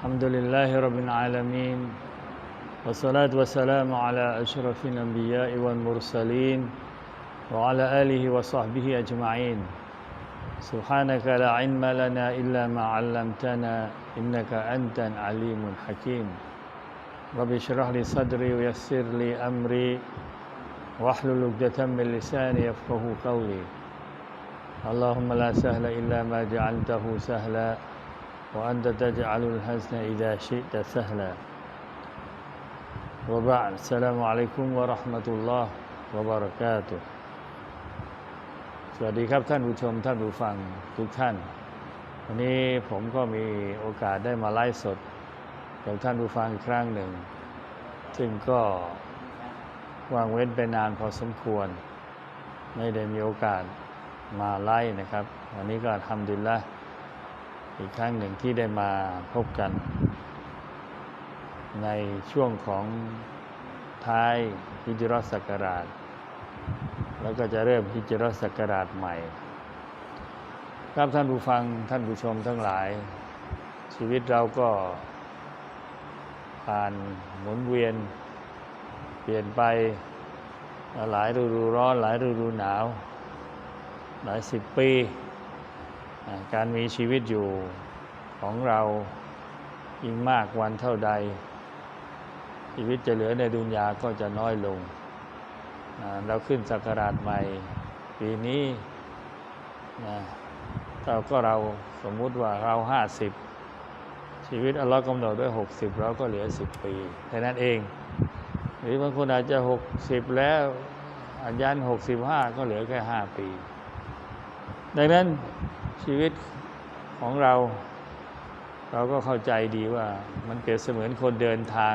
الحمد لله رب العالمين والصلاة والسلام على أشرف الأنبياء والمرسلين وعلى آله وصحبه أجمعين. سبحانك لا علم لنا إلا ما علمتنا إنك أنت العليم الحكيم. رب اشرح لي صدري ويسر لي أمري واحلل عقدة من لساني يفقه قولي. اللهم لا سهل إلا ما جعلته سهلا. وأنت تجعل الحزن إذا شئت سهلا وبعد السلام عليكم ورحمة الله وبركاته สวัสดีครับท่านผู้ชมท่านผู้ฟังทุกท่าน วันนี้ผมก็มีโอกาสได้มาไลฟ์สดกับท่านผู้ฟังอีกครั้งหนึ่ง ซึ่งก็ว่างเว้นไปนานพอสมควร ไม่ได้มีโอกาสมาไล่นะครับ วันนี้ก็ทำดินละ อีกครั้งหนึ่งที่ได้มาพบกัน ในช่วงของท้ายฮิจรัสศักราช แล้วก็จะเริ่มฮิจรัสศักราชใหม่ ครับท่านผู้ฟังท่านผู้ชมทั้งหลาย ชีวิตเราก็ผ่านหมุนเวียน เปลี่ยนไปหลายฤดูร้อนหลายฤดูหนาว หลายสิบปี การมีชีวิตอยู่ของเรายิ่งมากวันเท่าใด ชีวิตจะเหลือในดุนยาก็จะน้อยลง เราขึ้นสักราชใหม่ ปีนี้นะเราก็เราสมมุติว่าเราห้าสิบชีวิตอัลลอฮ์กำหนดด้วยหกสิบเราก็เหลือสิบปีแค่นั้นเอง หรือบางคนอาจจะหกสิบแล้วอายันหกสิบห้าก็เหลือแค่ห้าปี ดังนั้น ชีวิตของเรา เราก็เข้าใจดีว่ามันเปรียบเสมือนคนเดินทาง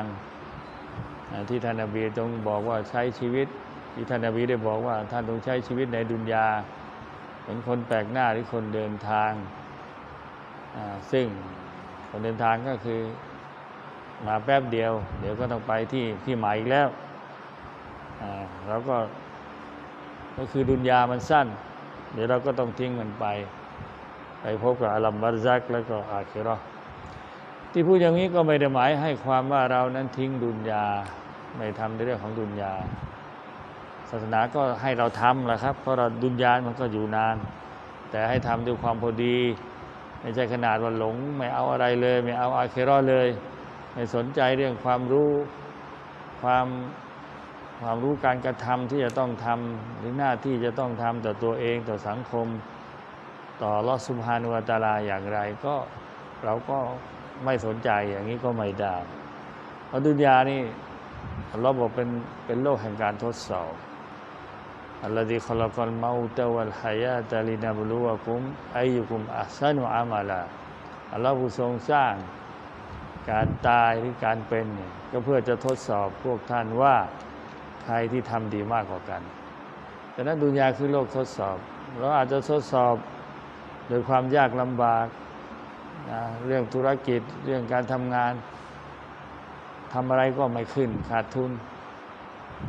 ที่ท่านนบีตรงบอกว่าใช้ชีวิต ที่ท่านนบีได้บอกว่าท่านต้องใช้ชีวิตในดุนยาเป็นคนแปลกหน้าหรือคนเดินทาง ซึ่งคนเดินทางก็คือมาแป๊บเดียว เดี๋ยวก็ต้องไปที่ที่หมายอีกแล้วเราก็ก็คือดุนยามันสั้น เดี๋ยวเราก็ต้องทิ้งมันไป ไปพบกับอัลลัมบัรซักแล้วก็อาคิเราะห์ที่พูดอย่างนี้ก็ไม่ได้หมายให้ความว่าเรานั้นทิ้งดุนยาไม่ทำในเรื่องของดุนยา ศาสนาก็ให้เราทำแหละครับ เพราะเราดุนยามันก็อยู่นาน แต่ให้ทำด้วยความพอดี ไม่ใช่ขนาดว่าหลง ไม่เอาอะไรเลย ไม่เอาอาคิเราะห์เลย ไม่สนใจเรื่องความรู้ความความรู้การกระทำที่จะต้องทำหรือหน้าที่จะต้องทำต่อตัวเองต่อสังคม ต่อลอสุภานุวตาลาอย่างไรก็เราก็ไม่สนใจอย่างนี้ก็ไม่ได้เพราะดุนยานี่เราบอกเป็นเป็นโลกแห่งการทดสอบอัลลอฮิคอลกลมาอุตวัลฮายาตาลินาบลูวะกุมอายุกุมอัสานุอามาลาอัลลอฮ์ผู้ทรงสร้างการตายหรือการเป็นเนี่ยก็เพื่อจะทดสอบพวกท่านว่าใครที่ทำดีมากกว่ากันดังนั้นดุนยาคือโลกทดสอบ เราอาจจะทดสอบ โดยความยากลำบากนะเรื่องธุรกิจเรื่องการทำงานทำอะไรก็ไม่ขึ้นขาดทุน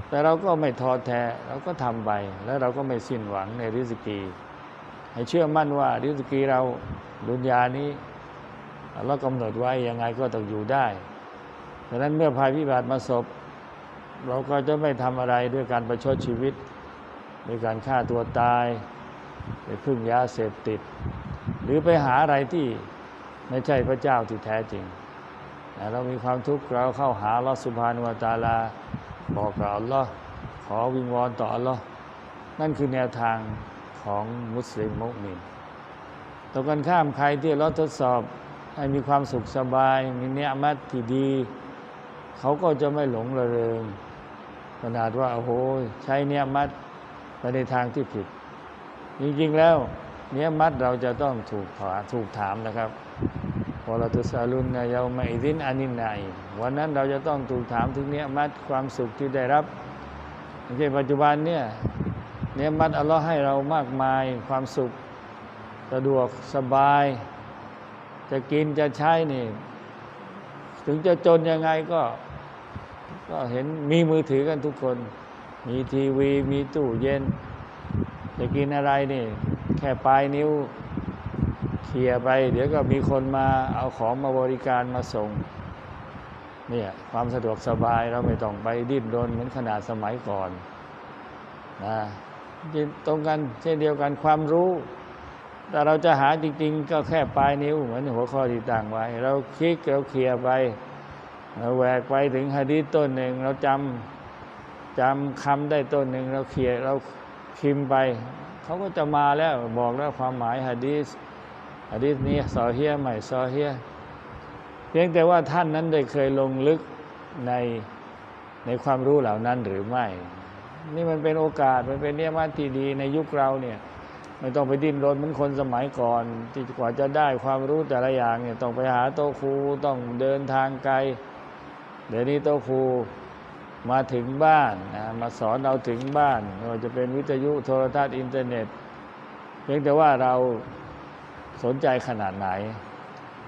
แต่เราก็ไม่ท้อแท้เราก็ทำไป แล้วเราก็ไม่สิ้นหวังในริสกี ให้เชื่อมั่นว่าริสกีเราดุนยานี้เรากำหนดไว้ยังไงก็ต้องอยู่ได้ดังนั้นเมื่อภัยพิบัติมาสบเราก็จะไม่ทำอะไรด้วยการประชดชีวิต ด้วยการฆ่าตัวตาย ไปพึ่งยาเสพติด หรือไปหาอะไรที่ไม่ใช่พระเจ้าที่แท้จริงแต่เรามีความทุกข์เราเข้าหาลอสุบฮานุวตาลา บอกกับอัลลอฮ์ขอวิงวอนต่ออัลลอฮ์นั่นคือแนวทางของมุสลิมมุสลิมตรงกันข้ามใครที่เราทดสอบให้มีความสุขสบาย มีเนื้อมัดที่ดี เขาก็จะไม่หลงระเริงขนาดว่าโอ้โหใช้เนื้อมัดไปในทางที่ผิด จริงๆแล้วเนี้ยมัดเราจะต้องถูกถามถูกถามนะครับวลาตุสาลุนนายามาอิดินอานินนายวันนั้นเราจะต้องถูกถามถึงเนี้ยมัดความสุขที่ได้รับไม่ใช่ปัจจุบันเนี่ยเนี้ยมัดอัลลอฮ์ให้เรามากมายความสุขสะดวกสบาย จะกินจะใช้นี่ ถึงจะจนยังไงก็ ก็เห็นมีมือถือกันทุกคน มีทีวีมีตู้เย็น จะกินอะไรนี่ แค่ปลายนิ้วเคลียไป เดี๋ยวก็มีคนมาเอาของมาบริการมาส่งเนี่ยความสะดวกสบายเราไม่ต้องไปดิ้นรนเหมือนขนาดสมัยก่อนนะตรงกันเช่นเดียวกันความรู้ แต่เราจะหาจริง ๆ ก็แค่ปลายนิ้วเหมือนหัวข้อที่ตั้งไว้ เราคลิกเราเคลียไปเราแหวกไปถึงฮะดีต้นหนึ่งเราจำจำคำได้ต้นหนึ่งเราเคลียเรา พิมพ์ไป เขาก็จะมาแล้วบอกแล้วความหมายฮะดีษฮะดีษนี้ซอเฮียใหม่ซอเฮียเพียงแต่ว่าท่านนั้นได้เคยลงลึกในในความรู้เหล่านั้นหรือไม่ นี่มันเป็นโอกาสมันเป็นเนี่ยมันที่ดีในยุคเราเนี่ยไม่ต้องไปดิ้นรนเหมือนคนสมัยก่อนที่กว่าจะได้ความรู้แต่ละอย่างเนี่ยต้องไปหาโต๊ะครูต้องเดินทางไกล เดี๋ยวนี้โต๊ะครู มาถึงบ้านนะมาสอนเราถึงบ้านไม่ว่าจะเป็นวิทยุโทรทัศน์อินเทอร์เน็ต เพียงแต่ว่าเราสนใจขนาดไหน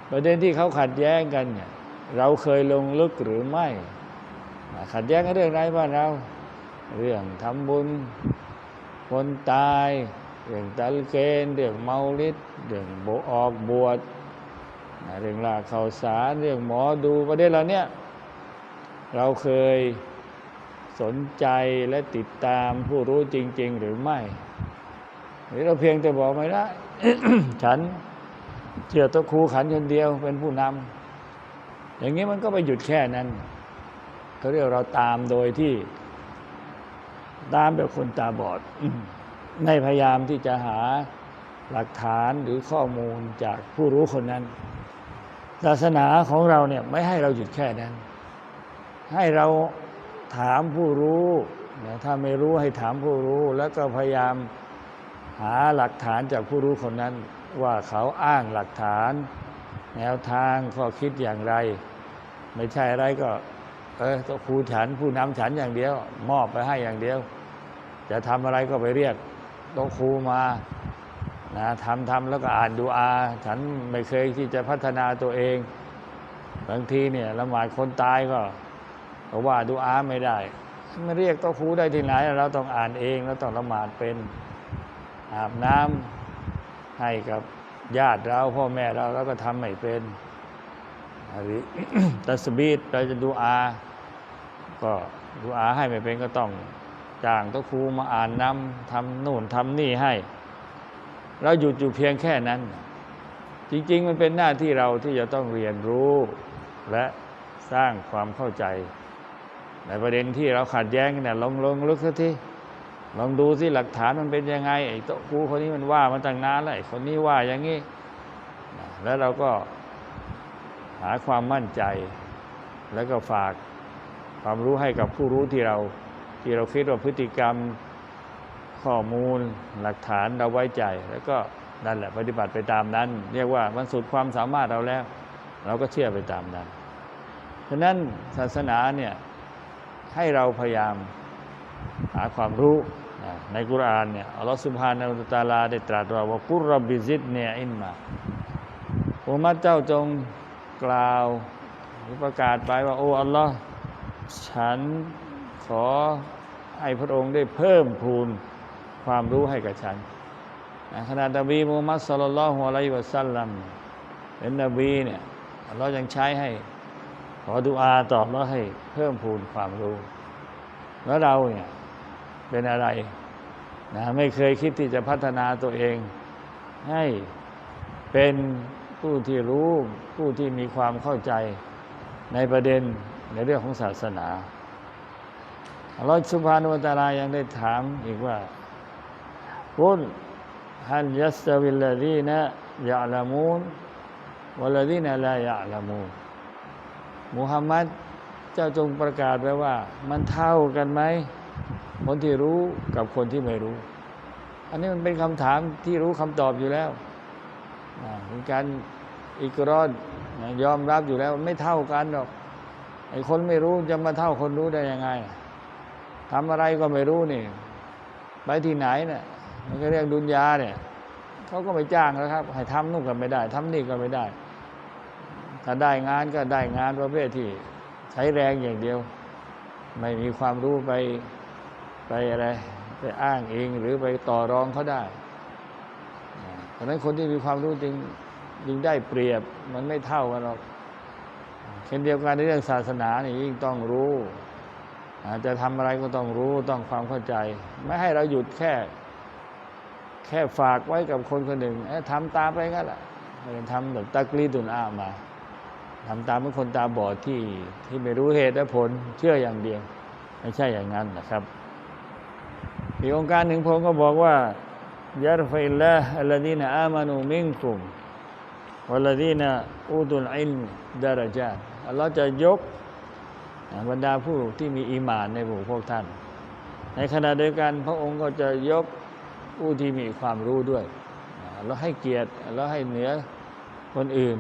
ประเด็นที่เขาขัดแย้งกันเนี่ยเราเคยลงลึกหรือไม่ ขัดแย้งกันเรื่องอะไรบ้างเรา เรื่องทำบุญ คนตาย เรื่องตัลเกนเรื่องเมาลิดเรื่องโบออกบวชเรื่องลาข่าวสาร เรื่องหมอดูประเด็นเหล่านี้เราเคย สนใจและติดตามผู้รู้จริง ๆ หรือไม่ หรือเราเพียงแต่บอกไม่ได้ฉันเชื่อตัวครูขันคนเดียวเป็นผู้นำอย่างนี้มันก็ไปหยุดแค่นั้นเขาเรียกเราตามโดยที่ ตามแบบคนตาบอดไม่พยายามที่จะหาหลักฐานหรือข้อมูลจากผู้รู้คนนั้น ศาสนาของเราเนี่ยไม่ให้เราหยุดแค่นั้น ให้เรา ถามผู้รู้นะถ้าไม่รู้ให้ถามผู้รู้ แล้วก็พยายามหาหลักฐานจากผู้รู้คนนั้น ว่าเขาอ้างหลักฐาน แนวทางข้อคิดอย่างไร ไม่ใช่อะไรก็เออตัวครูฉันผู้นำฉันอย่างเดียว มอบไปให้อย่างเดียว จะทำอะไรก็ไปเรียกตัวครูมานะทำทำแล้วก็อ่านดูอา ฉันไม่เคยที่จะพัฒนาตัวเอง บางทีเนี่ยละหมาดคนตายก็ เพราะว่าดูอาไม่ได้ ไม่เรียกตัวครูได้ที่ไหน เราต้องอ่านเองเราต้องละหมาดเป็นอาบน้ำให้กับญาติเราพ่อแม่เราแล้วก็ทำไม่เป็นหรือตัสบีดเราจะดูอา ก็ดูอาให้ไม่เป็นก็ต้องจ้างตัวครูมาอ่านนำทำนู่นทำนี่ให้ เราหยุดอยู่เพียงแค่นั้น จริง ๆ มันเป็นหน้าที่เราที่จะต้องเรียนรู้ และสร้างความเข้าใจ ในประเด็นที่เราขัดแย้งเนี่ยลองลงลึกสักทีลองดูสิหลักฐานมันเป็นยังไงไอ้โต๊ะครูคนนี้มันว่ามาตั้งนานแล้วไอ้คนนี้ว่าอย่างนี้แล้วเราก็หาความมั่นใจ แล้วก็ฝากความรู้ให้กับผู้รู้ที่เราที่เราคิดว่าพฤติกรรมข้อมูลหลักฐานเราไว้ใจ แล้วก็นั่นแหละปฏิบัติไปตามนั้น เรียกว่ามันสุดความสามารถเราแล้ว เราก็เชื่อไปตามนั้น ฉะนั้นศาสนาเนี่ย ให้เราพยายามหาความรู้นะในกุรอานเนี่ยอัลลอฮฺสุบฮานาอัลตาลาได้ตรัสว่าว่ากุรบิซิดเนี่ยอินมาอุมัดเจ้าจงกล่าวหรือประกาศไปว่า โอ้อัลลอฮ์ฉันขอให้พระองค์ได้เพิ่มพูนความรู้ให้กับฉันขณะนบีมูฮัมมัดสุลลัลลอฮุอะลัยฮิวะสัลลัมเป็นนบีเนี่ยอัลลอฮ์ยังใช้ให้ ขอดุอาตอบแล้วให้เพิ่มพูนความรู้ แล้วเราเนี่ยเป็นอะไรนะไม่เคยคิดที่จะพัฒนาตัวเอง ให้เป็นผู้ที่รู้ผู้ที่มีความเข้าใจในประเด็นในเรื่องของศาสนาอัลลอฮฺสุบฮานุวตาลายังได้ถามอีกว่ากุลฮัลยัสตวิลลดีนะยะลามูนวลลดีนะลายะลามูน มุฮัมมัดเจ้าจงประกาศไว้ว่า มันเท่ากันไหมคนที่รู้กับคนที่ไม่รู้ อันนี้มันเป็นคำถามที่รู้คำตอบอยู่แล้วเป็นการอิกรอนยอมรับอยู่แล้วไม่เท่ากันหรอกไอ้คนไม่รู้จะมาเท่าคนรู้ได้ยังไงทำอะไรก็ไม่รู้นี่ไปที่ไหนเนี่ยมันก็เรียกดุนยาเนี่ยเขาก็ไม่จ้างแล้วครับ ให้ทำนู่นก็ไม่ได้ทำนี่ก็ไม่ได้ ถ้าได้งานก็ได้งานประเภทที่ใช้แรงอย่างเดียว ไม่มีความรู้ไปไปอะไรไปอ้างเองหรือไปต่อรองเขาได้เพราะนั้นคนที่มีความรู้จริงยิ่งได้เปรียบมันไม่เท่ากันหรอกเช่นเดียวกันในเรื่องศาสนานี่ยิ่งต้องรู้อาจจะทำอะไรก็ต้องรู้ต้องความเข้าใจ ไม่ให้เราหยุดแค่ แค่ฝากไว้กับคนคนหนึ่งทำตามไปงั้นแหละทำแบบตักลีดุนอามา ทำตามเมือนคนตาบอดที่ที่ไม่รู้เหตุและผลเชื่ออย่างเดียว ไม่ใช่อย่างนั้นนะครับ อีกองค์การหนึ่งพระองค์ก็บอกว่ายารฟัยละอัลลดีนอามานูมิงคุมวัลลดีนอูตุลอิลดารจาอัลลอฮ์จะยกบรรดาผู้ที่มีอีมานในหมู่พวกท่าน ในขณะเดียวกันพระองค์ก็จะยกผู้ที่มีความรู้ด้วยแล้วให้เกียรติแล้วให้เหนือคนอื่น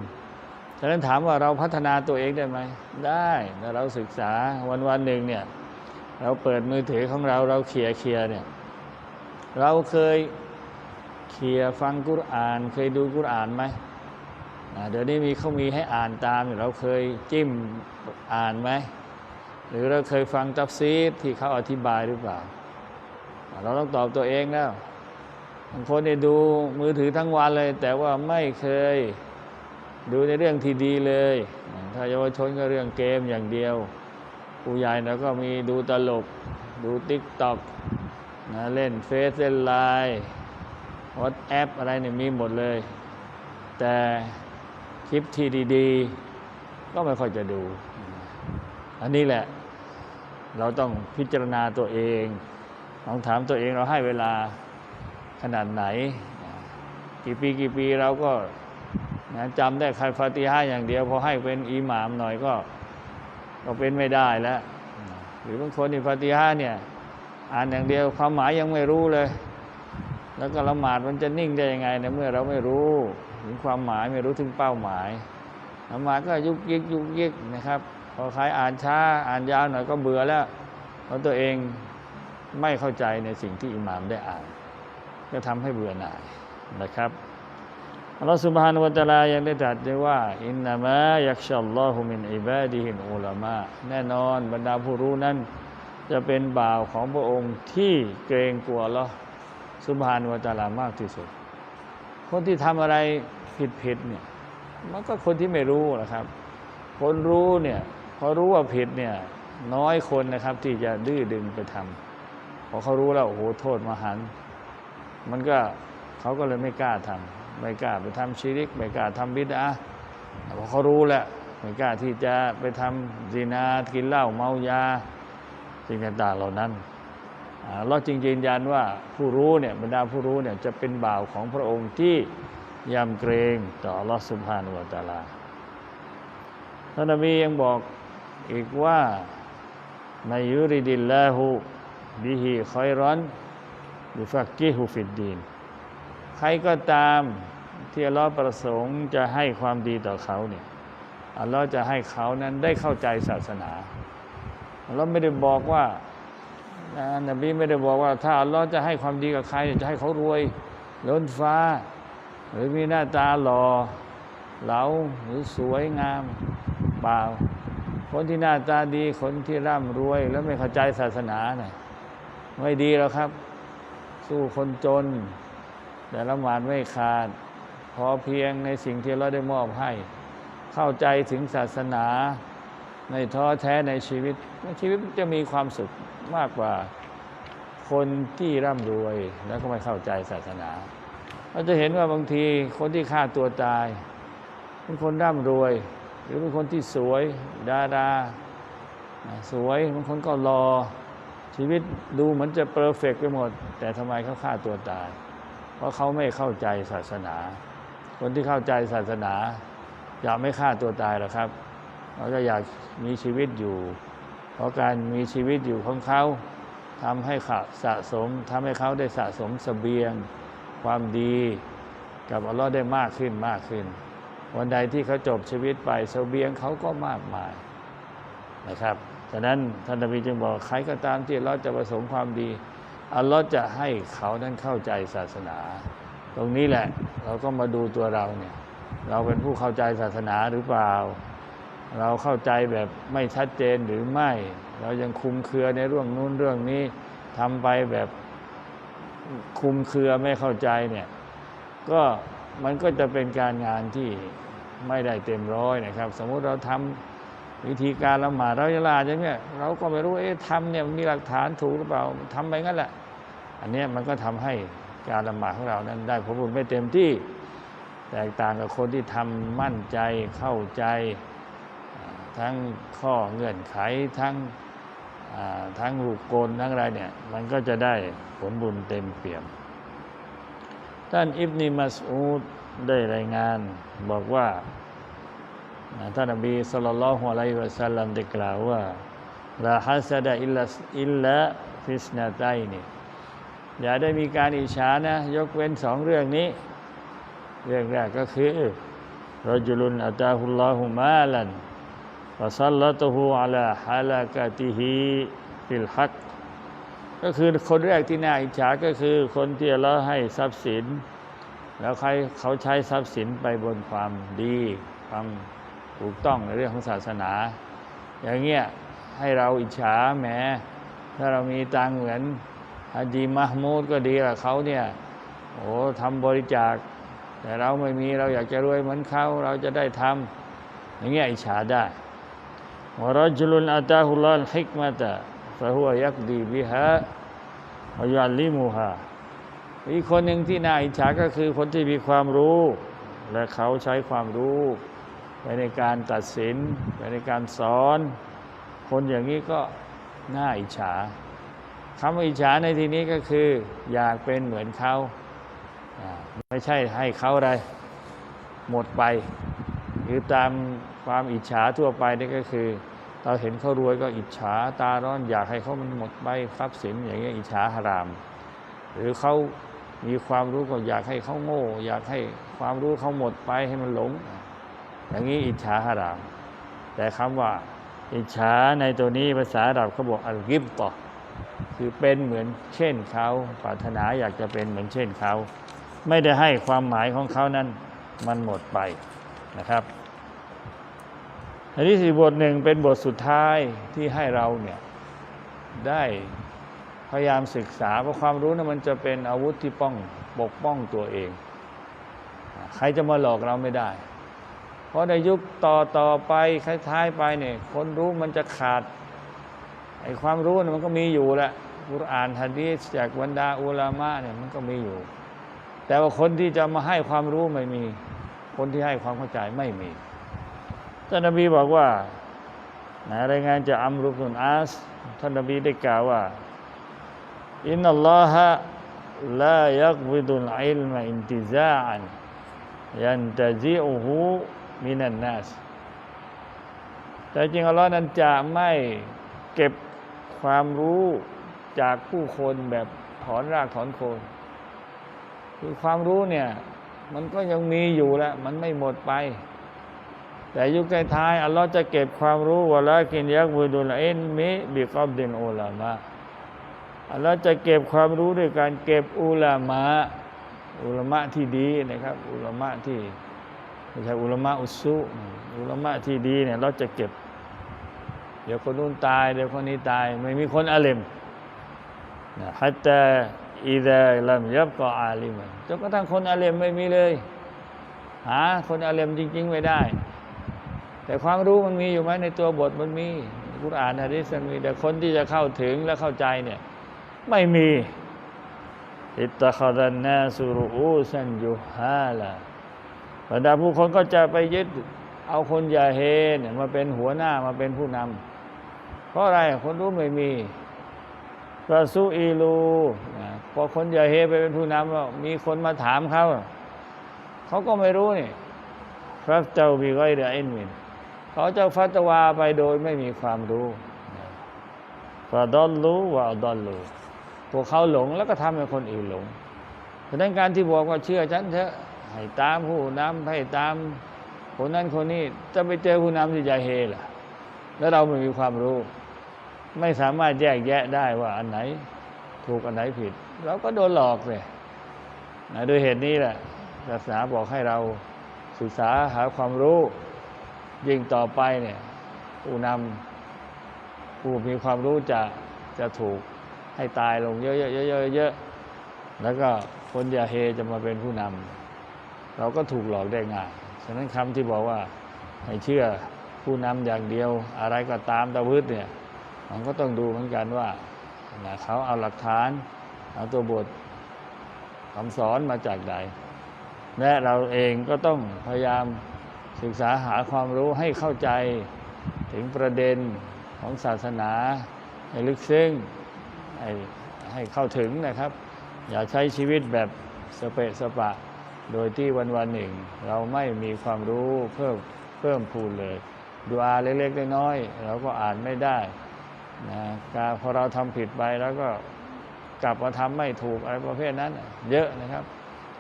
ฉะนั้นถามว่าเราพัฒนาตัวเองได้ไหม ได้ถ้าเราศึกษาวันวันหนึ่งเนี่ย เราเปิดมือถือของเราเราเขี่ยเขี่ยเนี่ย เราเคยเขี่ยฟังกุรอาน เคยดูกุรอานไหมเดี๋ยวนี้มีเขามีให้อ่านตามเราเคยจิ้มอ่านไหม หรือเราเคยฟังตัฟซีดที่เขาอธิบายหรือเปล่าอ่า เราต้องตอบตัวเองแล้วบางคนเนี่ยดูมือถือทั้งวันเลย แต่ว่าไม่เคย ดูในเรื่องที่ดีเลย ถ้าเยาวชนก็เรื่องเกมอย่างเดียว ผู้ใหญ่เราก็มีดูตลก ดูติ๊กต็อกนะเล่นเฟซเล่นไลน์วอตแอปอะไรเนี่ยมีหมดเลย แต่คลิปที่ดีๆ ก็ไม่ค่อยจะดู อันนี้แหละ เราต้องพิจารณาตัวเองลองถามตัวเองเราให้เวลาขนาดไหน กี่ปีกี่ปีเราก็ นะจำได้คันฟาติฮะอย่างเดียว พอให้เป็นอิหมามหน่อยก็ก็เป็นไม่ได้แล้ว หรือบางคนในฟาติฮะเนี่ย อ่านอย่างเดียวความหมายยังไม่รู้เลย แล้วก็ละหมาดมันจะนิ่งได้ยังไงในเมื่อเราไม่รู้ถึงความหมายไม่รู้ถึงเป้าหมายละหมาดก็ยุกยิกยุกยิกนะครับพอใครอ่านช้าอ่านยาวหน่อยก็เบื่อแล้วเพราะตัวเองไม่เข้าใจในสิ่งที่อิหมามได้อ่าน ก็ทำให้เบื่อหน่ายนะครับ อัลลอฮฺสุบฮานุวะตะอาลายังได้ตรัสด้วยว่า อินนามะยักชัลลอฮุมินอิบาดิฮินอุลามะแน่นอนบรรดาผู้รู้นั้น จะเป็นบ่าวของพระองค์ที่เกรงกลัวลลอสุบฮานุวะตะอาลามากที่สุด คนที่ทำอะไรผิดๆเนี่ยมันก็คนที่ไม่รู้นะครับ คนรู้เนี่ยพอรู้ว่าผิดเนี่ยน้อยคนนะครับที่จะดื้อดึงไปทำพอเขารู้แล้วโอ้โหโทษมหันมันก็เขาก็เลยไม่กล้าทำ ไม่กล้าไปทำชีริก ไม่กล้าทำบิดาพอเขารู้แหล้วไม่กล้าที่จะไปทำดีนากินเหล้าเมายาสิ่งต่างๆเหล่านั้นเราจริงยืนยันว่าผู้รู้เนี่ยบรรดาผู้รู้เนี่ยจะเป็นบ่าวของพระองค์ที่ยำเกรงต่ออัลอสุบฮานุวตาลาท่านนบียังบอกอีกว่ามายุริดิลลาหูบิฮิคอยร้อนบิฟักกิฮุฟิดดีน ใครก็ตามที่อัลลอฮ์ประสงค์จะให้ความดีต่อเขาเนี่ยอัลลอฮ์จะให้เขานั้นได้เข้าใจศาสนาอัลลอฮ์ไม่ได้บอกว่านะนบีไม่ได้บอกว่า ถ้าอัลลอฮ์จะให้ความดีกับใครจะให้เขารวยล้นฟ้า หรือมีหน้าตาหล่อเหลาหรือสวยงามเปล่า คนที่หน้าตาดีคนที่ร่ำรวย แล้วไม่เข้าใจศาสนาเนี่ยไม่ดีแล้วครับ สู้คนจน แต่ละหมาดไม่ขาด พอเพียงในสิ่งที่เราได้มอบให้ เข้าใจถึงศาสนาในท้อแท้ในชีวิตชีวิตจะมีความสุขมากกว่าคนที่ร่ำรวยแล้วก็ไม่เข้าใจศาสนา เราจะเห็นว่าบางทีคนที่ฆ่าตัวตาย เป็นคนร่ำรวย หรือเป็นคนที่สวยดาราสวยบางคนก็รอชีวิตดูเหมือนจะเพอร์เฟกไปหมด แต่ทำไมเขาฆ่าตัวตาย เพราะเขาไม่เข้าใจศาสนา คนที่เข้าใจศาสนาอยากไม่ฆ่าตัวตายหรอกครับเขาจะอยากมีชีวิตอยู่ เพราะการมีชีวิตอยู่ของเขาทำให้เขาสะสมทำให้เขาได้สะสมเสบียง ความดีกับอัลลอฮ์ได้มากขึ้นมากขึ้น วันใดที่เขาจบชีวิตไปเสบียงเขาก็มากมายนะครับฉะนั้นท่านนบีจึงบอกใครก็ตามที่เราจะประสงค์ความดี อัลลอฮ์จะให้เขานั้นเข้าใจศาสนา ตรงนี้แหละเราก็มาดูตัวเราเนี่ย เราเป็นผู้เข้าใจศาสนาหรือเปล่า เราเข้าใจแบบไม่ชัดเจนหรือไม่ เรายังคุมเครือในเรื่องนู้นเรื่องนี้ทำไปแบบคุมเครือไม่เข้าใจเนี่ย ก็มันก็จะเป็นการงานที่ไม่ได้เต็มร้อยนะครับ สมมุติเราทำ วิธีการละหมาดเราจะลาอย่างเงี้ยเราก็ไม่รู้เอ๊ะทำเนี่ยมีหลักฐานถูกหรือเปล่าทำไปงั้นแหละ อันนี้มันก็ทำให้การละหมาดของเรานั้นได้ผลบุญไม่เต็มที่ แตกต่างกับคนที่ทำมั่นใจเข้าใจ ทั้งข้อเงื่อนไขทั้งทั้งลูกกลทั้งอะไรเนี่ยมันก็จะได้ผลบุญเต็มเปี่ยม ท่านอิบนีมัสอูดได้รายงานบอกว่า ท่านนบีสุลต่านละฮ์อะลัยฮิวะสัลลัมได้กล่าวว่าลาฮัสดะอิลลัสอิลละฟิสนาไตนี่อย่าได้มีการอิจฉานะ ยกเว้นสองเรื่องนี้ เรื่องแรกก็คือรจุลุนอัตาฮุลลอฮุมาลันวะซัลลัตุฮุอะลาฮาลากาติฮิฟิลฮักก็คือคนแรกที่น่าอิจฉาก็คือคนที่เราให้ทรัพย์สิน แล้วใครเขาใช้ทรัพย์สินไปบนความดีความ ถูกต้องในเรื่องของศาสนา อย่างเงี้ยให้เราอิจฉาแหมถ้าเรามีตังเหมือนฮาจีมะฮ์มูดก็ดีละเขาเนี่ยโอ้ทำบริจาค แต่เราไม่มีเราอยากจะรวยเหมือนเขาเราจะได้ทำอย่างเงี้ยอิจฉาได้วรจุลุนอัตาฮุลลอฮ์ฮิกมะตะฟะฮุยักดีบิฮะวยัลลิมุฮาอีกคนหนึ่งที่น่าอิจฉาก็คือคนที่มีความรู้ และเขาใช้ความรู้ ไปในการตัดสิน ไปในการสอน คนอย่างนี้ก็น่าอิจฉาคำว่าอิจฉาในที่นี้ก็คือ อยากเป็นเหมือนเขาไม่ใช่ให้เขาอะไรหมดไป หรือตามความอิจฉาทั่วไปนี่ก็คือเราเห็นเขารวยก็อิจฉาตาร้อนอยากให้เขามันหมดไปทรัพย์สินอย่างเงี้ยอิจฉาหาราม หรือเขามีความรู้ก็อยากให้เขาโง่ อยากให้ความรู้เขาหมดไปให้มันหลง อย่างนี้อิจฉาหาราม แต่คำว่าอิจฉาในตัวนี้ภาษาอาหรับเขาบอกอัลกิบตอคือเป็นเหมือนเช่นเขาปรารถนาอยากจะเป็นเหมือนเช่นเขา ไม่ได้ให้ความหมายของเขานั้นมันหมดไปนะครับอันนี้สี่บทหนึ่งเป็นบทสุดท้ายที่ให้เราเนี่ยได้พยายามศึกษาเพราะความรู้นั้นมันจะเป็นอาวุธที่ป้องปกป้องตัวเอง ใครจะมาหลอกเราไม่ได้ เพราะในยุคต่อต่อไปคล้ายๆไปเนี่ยคนรู้มันจะขาดไอ้ความรู้เนี่ยมันก็มีอยู่แหละกุรอานฮะดีษจากบรรดาอุลามะเนี่ยมันก็มีอยู่ แต่ว่าคนที่จะมาให้ความรู้ไม่มี คนที่ให้ความเข้าใจไม่มีท่านนบีบอกว่าในรายงานจากอัมรุบุนอาสท่านนบีได้กล่าวว่าอินนัลลอฮะลายักวิดุลอิลมอินติซาอันยันตะซิอูฮู มินันนัสแต่จริงอัลลอฮ์นั้นจะไม่เก็บความรู้จากผู้คนแบบถอนรากถอนโคน คือความรู้เนี่ย มันก็ยังมีอยู่แหละมันไม่หมดไป แต่ยุคท้ายอัลลอฮ์จะเก็บความรู้วะลากินยักบุดุลอินมิบิกับดินอุลามะอัลลอฮ์จะเก็บความรู้ด้วยการเก็บอุลามะอุลามะที่ดีนะครับ อุลามะที่ ไม่ใช่อุลมะอุสุอุลมะที่ดีเนี่ยเราจะเก็บ เดี๋ยวคนนู้นตาย เดี๋ยวคนนี้ตาย ไม่มีคนอาเลมนะฮัตตาอิดะลัมยับกออาลิมันจนกระทั่งคนอาเลมไม่มีเลย หาคนอาเลมจริง ๆ ไม่ได้ แต่ความรู้มันมีอยู่ไหมในตัวบทมันมีกุรอานฮะดิษมันมีแต่คนที่จะเข้าถึงและเข้าใจเนี่ยไม่มีอิตตะคาดันนาสุรูอูสันยุฮาลา บรรดาผู้คนก็จะไปยึดเอาคนยาเฮนมาเป็นหัวหน้ามาเป็นผู้นำเพราะอะไรคนรู้ไม่มีกระซูอีลูพอคนยาเฮไปเป็นผู้นำแล้วมีคนมาถามเขาเขาก็ไม่รู้นี่ฟัตเจ้าบีก้อยเดอินมินเขาจะฟัตวาไปโดยไม่มีความรู้ฟาดอลลูวะดอลลูพวกเขาหลงแล้วก็ทำให้คนอื่นหลงฉะนั้นการที่บอกว่าเชื่อฉันเถอะ ให้ตามผู้นำให้ตามคนนั้นคนนี้จะไปเจอผู้นำที่ใจเฮล่ะ แล้วเราไม่มีความรู้ ไม่สามารถแยกแยะได้ว่าอันไหนถูกอันไหนผิด เราก็โดนหลอกเลยนะโดยเหตุนี้แหละศาสนาบอกให้เราศึกษาหาความรู้ ยิ่งต่อไปเนี่ยผู้นำผู้มีความรู้จะจะถูกให้ตายลงเยอะๆเยอะๆเยอะๆแล้วก็คนยาเฮจะมาเป็นผู้นำ เราก็ถูกหลอกได้ง่ายฉะนั้นคำที่บอกว่าให้เชื่อผู้นำอย่างเดียวอะไรก็ตามตะวืดเนี่ยมันก็ต้องดูเหมือนกันว่าเขาเอาหลักฐาน เอาตัวบทคำสอนมาจากใดและเราเองก็ต้องพยายามศึกษาหาความรู้ให้เข้าใจถึงประเด็นของศาสนา ให้ลึกซึ้งให้ให้เข้าถึงนะครับ อย่าใช้ชีวิตแบบสเปะสปะ โดยที่วันวันๆหนึ่ง เราไม่มีความรู้เพิ่มเพิ่มพูนเลยดูอาเล็กๆน้อยๆเราก็อ่านไม่ได้นะการพอเราทำผิดไปแล้วก็กลับมาทำไม่ถูกอะไรประเภทนั้น เยอะนะครับ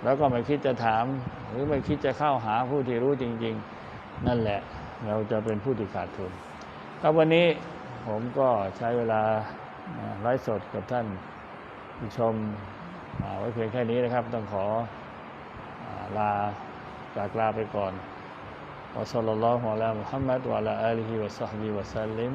แล้วก็ไม่คิดจะถาม หรือไม่คิดจะเข้าหาผู้ที่รู้จริง ๆ นั่นแหละ เราจะเป็นผู้ที่ขาดทุนครับวันนี้ผมก็ใช้เวลาไลฟ์สดกับท่านผู้ชมอ่าไว้เพียงแค่นี้นะครับ ต้องขอ ลาจากลาไปก่อนวะสัลลัลลอฮุอะลามุฮัมมัดวะอะลาอาลิฮิวะซอฮบิวะซัลลิม